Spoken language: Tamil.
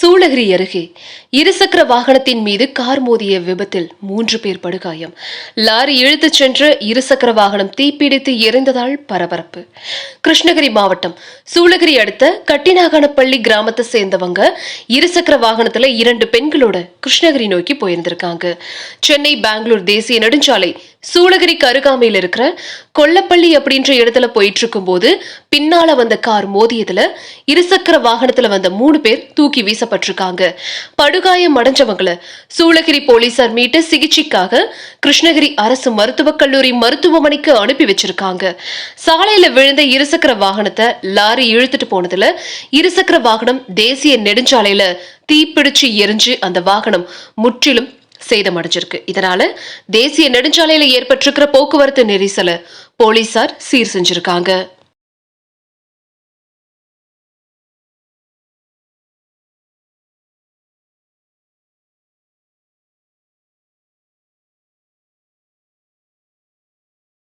சூளகிரி அருகே இருசக்கர வாகனத்தின் மீது கார் மோதிய விபத்தில் மூன்று பேர் படுகாயம். லாரி இழுத்துச் சென்ற இருசக்கர வாகனம் தீப்பிடித்து எரிந்ததால் பரபரப்பு. கிருஷ்ணகிரி மாவட்டம் சூளகிரி அடுத்த கட்டிநாகனப்பள்ளி கிராமத்தை சேர்ந்தவங்க இருசக்கர வாகனத்துல இரண்டு பெண்களோட கிருஷ்ணகிரி நோக்கி போயிருந்திருக்காங்க. சென்னை பெங்களூர் தேசிய நெடுஞ்சாலை சூளகிரிக்கு அருகாமையில் இருக்கிற கொல்லப்பள்ளி அப்படின்ற இடத்துல போயிட்டு இருக்கும்போது பின்னால வந்த கார் மோதியதுல இருசக்கர வாகனத்துல வந்த மூணு பேர் தூக்கி வீசப்பட்டிருக்காங்க. படுகாயம் அடைஞ்சவங்கள சூளகிரி போலீசார் மீட்டு சிகிச்சைக்காக கிருஷ்ணகிரி அரசு மருத்துவக் கல்லூரி மருத்துவமனைக்கு அனுப்பி வச்சிருக்காங்க. சாலையில விழுந்த இருசக்கர வாகனத்தை லாரி இழுத்துட்டு போனதுல இருசக்கர வாகனம் தேசிய நெடுஞ்சாலையில தீப்பிடிச்சு எரிஞ்சு அந்த வாகனம் முற்றிலும் சேதமடைஞ்சிருக்கு. இதனால தேசிய நெடுஞ்சாலையில ஏற்பட்டிருக்கிற போக்குவரத்து நெரிசலை போலீசார் சீர் செஞ்சிருக்காங்க.